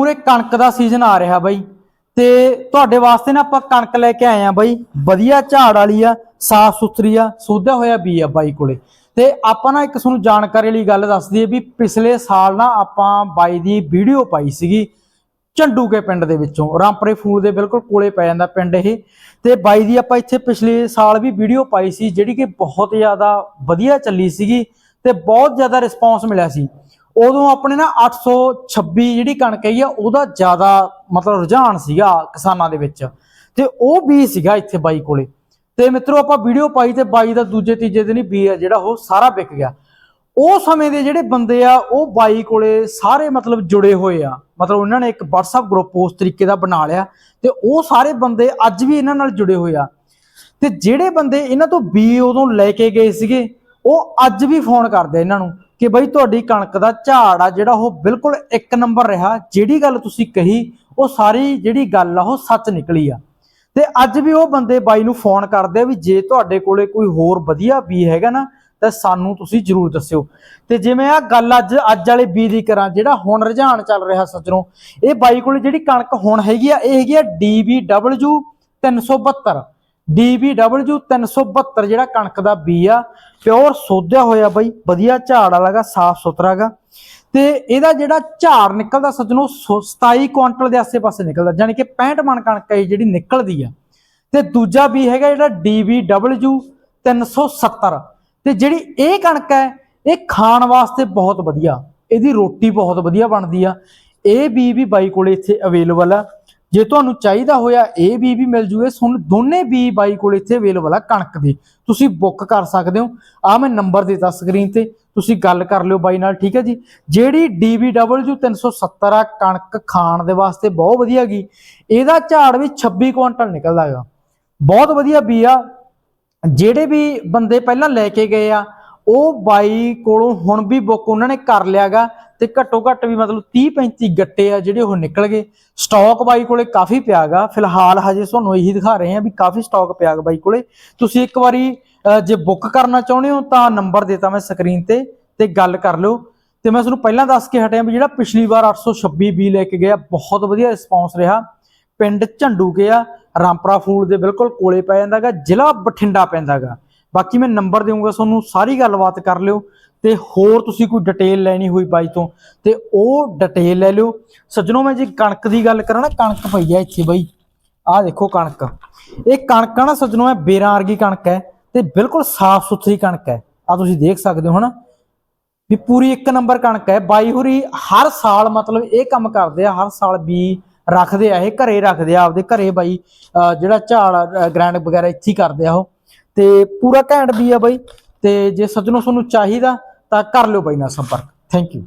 ਪੂਰੇ ਕਣਕ ਦਾ ਸੀਜ਼ਨ ਆ ਰਿਹਾ ਬਾਈ। ਤੇ ਤੁਹਾਡੇ ਵਾਸਤੇ ਨਾ ਆਪਾਂ ਕਣਕ ਲੈ ਕੇ ਆਏ ਆ ਬਾਈ। ਵਧੀਆ ਝਾੜ ਵਾਲੀ ਆ, ਸਾਫ਼ ਸੁਥਰੀ ਆ, ਸੋਧਿਆ ਹੋਇਆ ਬੀ ਆ ਬਾਈ ਕੋਲੇ। ਤੇ ਆਪਾਂ ਨਾ ਇੱਕ ਤੁਹਾਨੂੰ ਜਾਣਕਾਰੀ ਵਾਲੀ ਗੱਲ ਦੱਸ ਦਈਏ ਵੀ ਪਿਛਲੇ ਸਾਲ ਨਾ ਆਪਾਂ ਬਾਈ ਦੀ ਵੀਡੀਓ ਪਾਈ ਸੀਗੀ ਝੰਡੂਕੇ ਪਿੰਡ ਦੇ ਵਿੱਚੋਂ। ਰਾਮਪਰੇ ਫੂਲ ਦੇ ਬਿਲਕੁਲ ਕੋਲੇ ਪੈ ਜਾਂਦਾ ਪਿੰਡ ਇਹ। ਤੇ ਬਾਈ ਦੀ ਆਪਾਂ ਇੱਥੇ ਪਿਛਲੇ ਸਾਲ ਵੀ ਵੀਡੀਓ ਪਾਈ ਸੀ ਜਿਹੜੀ ਕਿ ਬਹੁਤ ਜ਼ਿਆਦਾ ਵਧੀਆ ਚੱਲੀ ਸੀਗੀ ਤੇ ਬਹੁਤ ਜ਼ਿਆਦਾ ਰਿਸਪੌਂਸ ਮਿਲਿਆ ਸੀ। ਉਦੋਂ ਆਪਣੇ ਨਾ 826 ਜਿਹੜੀ ਕਣਕ ਹੈਗੀ ਆ, ਉਹਦਾ ਜ਼ਿਆਦਾ ਮਤਲਬ ਰੁਝਾਨ ਸੀਗਾ ਕਿਸਾਨਾਂ ਦੇ ਵਿੱਚ। ਤੇ ਉਹ ਵੀ ਸੀਗਾ ਇੱਥੇ ਬਾਈ ਕੋਲੇ। ਤੇ ਮਿੱਤਰੋ, ਆਪਾਂ ਵੀਡੀਓ ਪਾਈ ਤੇ ਬਾਈ ਦਾ ਦੂਜੇ, ਤੀਜੇ ਦਿਨ ਹੀ ਬੀ ਆ, ਜਿਹੜਾ ਉਹ ਸਾਰਾ ਵਿਕ ਗਿਆ। ਉਹ ਸਮੇਂ ਦੇ ਜਿਹੜੇ ਬੰਦੇ ਆ, ਉਹ ਬਾਈ ਕੋਲੇ ਸਾਰੇ ਮਤਲਬ ਜੁੜੇ ਹੋਏ ਆ। ਮਤਲਬ ਉਹਨਾਂ ਨੇ ਇੱਕ WhatsApp ਗਰੁੱਪ ਉਸ ਤਰੀਕੇ ਦਾ ਬਣਾ ਲਿਆ ਤੇ ਉਹ ਸਾਰੇ ਬੰਦੇ ਅੱਜ ਵੀ ਇਹਨਾਂ ਨਾਲ ਜੁੜੇ ਹੋਏ ਆ। ਤੇ ਜਿਹੜੇ ਬੰਦੇ ਇਹਨਾਂ ਤੋਂ ਬੀ ਉਦੋਂ ਲੈ ਕੇ ਗਏ ਸੀਗੇ, ਉਹ ਅੱਜ ਵੀ ਫੋਨ ਕਰਦੇ ਇਹਨਾਂ ਨੂੰ। ਕਿ ਬਈ ਤੁਹਾਡੀ ਕਣਕ ਦਾ ਝਾੜ ਆ ਜਿਹੜਾ ਉਹ ਬਿਲਕੁਲ ਇੱਕ ਨੰਬਰ ਰਿਹਾ, ਜਿਹੜੀ ਗੱਲ ਤੁਸੀਂ ਕਹੀ, ਉਹ ਸਾਰੀ ਜਿਹੜੀ ਗੱਲ ਆ, ਉਹ ਸੱਚ ਨਿਕਲੀ ਆ। ਤੇ ਅੱਜ ਵੀ ਉਹ ਬੰਦੇ ਬਾਈ ਨੂੰ ਫੋਨ ਕਰਦੇ ਆ ਵੀ ਜੇ ਤੁਹਾਡੇ ਕੋਲੇ ਕੋਈ ਹੋਰ ਵਧੀਆ ਬੀ ਹੈਗਾ ਨਾ, ਤਾਂ ਸਾਨੂੰ ਤੁਸੀਂ ਜਰੂਰ ਦੱਸਿਓ। ਤੇ ਜਿਵੇਂ ਆ ਗੱਲ ਅੱਜ ਅੱਜ ਵਾਲੇ ਬੀ ਦੀ ਕਰਾਂ, ਜਿਹੜਾ ਹੁਣ ਰੁਝਾਨ ਚੱਲ ਰਿਹਾ ਸੱਜਣੋ, ਇਹ ਬਾਈ ਕੋਲੇ ਜਿਹੜੀ ਕਣਕ ਹੁਣ ਹੈਗੀ ਆ, ਇਹ ਹੈਗੀ ਆ DBW 372 DBW 372 ਜਿਹੜਾ ਕਣਕ ਦਾ ਬੀ ਆ, ਪਿਓਰ ਸੋਧਿਆ ਹੋਇਆ ਬਾਈ, ਵਧੀਆ ਝਾੜ ਵਾਲਾਗਾ ਸਾਫ਼ ਸੁਥਰਾਗਾ ਤੇ ਇਹਦਾ ਜਿਹੜਾ ਝਾੜ ਨਿਕਲਦਾ ਸੱਜਣੋ, ਸੋ- 27 ਕੁਇੰਟਲ ਦੇ ਆਸੇ-ਪਾਸੇ ਨਿਕਲਦਾ ਯਾਨੀ ਕਿ 65 ਮਣ ਕਣਕ ਹੈ ਜਿਹੜੀ ਨਿਕਲਦੀ ਆ। ਤੇ ਦੂਜਾ ਬੀ ਹੈਗਾ ਜਿਹੜਾ DBW 370 ਤੇ ਜਿਹੜੀ ਇਹ ਕਣਕ ਹੈ, ਇਹ ਖਾਣ ਵਾਸਤੇ ਬਹੁਤ ਵਧੀਆ, ਇਹਦੀ ਰੋਟੀ ਬਹੁਤ ਵਧੀਆ ਬਣਦੀ ਆ। ਇਹ ਬੀ ਵੀ ਬਾਈ ਕੋਲੇ ਇੱਥੇ ਅਵੇਲੇਬਲ ਆ। ਜੇ ਤੁਹਾਨੂੰ ਚਾਹੀਦਾ ਹੋਇਆ ਇਹ ਬੀ ਵੀ ਮਿਲ ਜੂਗੇ ਤੁਹਾਨੂੰ ਦੋਨੇ ਬੀ ਬਾਈ ਕੋਲ ਇੱਥੇ ਅਵੇਲੇਬਲ ਆ ਕਣਕ ਦੇ। ਤੁਸੀਂ ਬੁੱਕ ਕਰ ਸਕਦੇ ਹੋ। ਆ ਮੈਂ ਨੰਬਰ ਦਿੱਤਾ ਸਕਰੀਨ ਤੇ। ਤੁਸੀਂ ਗੱਲ ਕਰ ਲਿਓ ਬਾਈ ਨਾਲ, ਠੀਕ ਹੈ ਜੀ? ਜਿਹੜੀ DBW 370 ਆ, ਕਣਕ ਖਾਣ ਦੇ ਵਾਸਤੇ ਬਹੁਤ ਵਧੀਆ ਗਈ ਇਹਦਾ ਝਾੜ ਵੀ 26 ਕੁਇੰਟਲ ਨਿਕਲਦਾ ਹੈਗਾ। ਬਹੁਤ ਵਧੀਆ ਬੀ ਆ। ਜਿਹੜੇ ਵੀ ਬੰਦੇ ਪਹਿਲਾਂ ਲੈ ਕੇ ਗਏ ਆ, ਉਹ ਬਾਈ ਕੋਲੋਂ ਹੁਣ ਵੀ ਬੁੱਕ ਉਹਨਾਂ ਨੇ ਕਰ ਲਿਆਗਾ ਤੇ ਘੱਟੋ ਘੱਟ ਵੀ ਮਤਲਬ 30 35 ਗੱਟੇ ਆ ਜਿਹੜੇ ਉਹ ਨਿਕਲ ਗਏ। ਸਟਾਕ ਬਾਈ ਕੋਲੇ ਕਾਫੀ ਪਿਆਗਾ। ਫਿਲਹਾਲ ਹਜੇ ਤੁਹਾਨੂੰ ਇਹੀ ਦਿਖਾ ਰਹੇ ਆ ਵੀ ਕਾਫੀ ਸਟਾਕ ਪਿਆਗਾ ਬਾਈ ਕੋਲੇ। ਤੁਸੀਂ ਇੱਕ ਵਾਰੀ ਜੇ ਬੁੱਕ ਕਰਨਾ ਚਾਹੁੰਦੇ ਹੋ ਤਾਂ ਨੰਬਰ ਦੇਤਾ ਮੈਂ ਸਕਰੀਨ ਤੇ ਤੇ ਗੱਲ ਕਰ ਲਿਓ। ਤੇ ਮੈਂ ਤੁਹਾਨੂੰ ਪਹਿਲਾਂ ਦੱਸ ਕੇ ਹਟਿਆ ਵੀ ਜਿਹੜਾ ਪਿਛਲੀ ਵਾਰ 826 ਬੀ ਲੈ ਕੇ ਗਿਆ, ਬਹੁਤ ਵਧੀਆ ਰਿਸਪੌਂਸ ਰਿਹਾ। ਪਿੰਡ ਝੰਡੂਕੇ ਆ, ਰਾਮਪਰਾ ਫੂਲ ਦੇ ਬਿਲਕੁਲ ਕੋਲੇ ਪੈ ਜਾਂਦਾਗਾ, ਜ਼ਿਲ੍ਹਾ ਬਠਿੰਡਾ ਪੈਂਦਾਗਾ। ਬਾਕੀ ਮੈਂ ਨੰਬਰ ਦੇਵਾਂਗਾ ਤੁਹਾਨੂੰ ਸਾਰੀ ਗੱਲਬਾਤ ਕਰ ਲਿਓ। ਤੇ ਹੋਰ ਤੁਸੀਂ ਕੋਈ ਡਿਟੇਲ ਲੈਣੀ ਹੋਈ ਬਾਈ ਤੋਂ, ਤੇ ਉਹ ਡਿਟੇਲ ਲੈ ਲਿਓ। ਸੱਜਣੋ, ਮੈਂ ਜੀ ਕਣਕ ਦੀ ਗੱਲ ਕਰਾਂ ਨਾ, ਕਣਕ ਪਈ ਆ ਇੱਥੇ ਬਾਈ। ਆਹ ਦੇਖੋ ਕਣਕ। ਇਹ ਕਣਕ ਨਾ ਸੱਜਣੋ, ਇਹ ਬੇਰਾਂ ਵਰਗੀ ਕਣਕ ਹੈ ਤੇ ਬਿਲਕੁਲ ਸਾਫ਼ ਸੁਥਰੀ ਕਣਕ ਹੈ। ਆ ਤੁਸੀਂ ਦੇਖ ਸਕਦੇ ਹੋ ਹਨਾ? ਵੀ ਪੂਰੀ ਇੱਕ ਨੰਬਰ ਕਣਕ ਹੈ। ਬਾਈ ਹੋਰੀ ਹਰ ਸਾਲ ਮਤਲਬ ਇਹ ਕੰਮ ਕਰਦੇ ਆ, ਹਰ ਸਾਲ ਵੀ ਰੱਖਦੇ ਆ, ਇਹ ਘਰੇ ਰੱਖਦੇ ਆ, ਆਪਦੇ ਘਰੇ ਬਾਈ ਜਿਹੜਾ ਝਾੜ ਗ੍ਰੈਂਡ ਵਗੈਰਾ ਇੱਥੇ ਹੀ ਕਰਦੇ ਆ ਉਹ। ਤੇ ਪੂਰਾ ਘੈਂਟ ਵੀ ਆ ਬਾਈ। ਤੇ ਜੇ ਸੱਜਣੋ ਤੁਹਾਨੂੰ ਚਾਹੀਦਾ ਤਾਂ ਕਰ ਲਿਓ ਬਾਈ ਨਾਲ ਸੰਪਰਕ। Thank you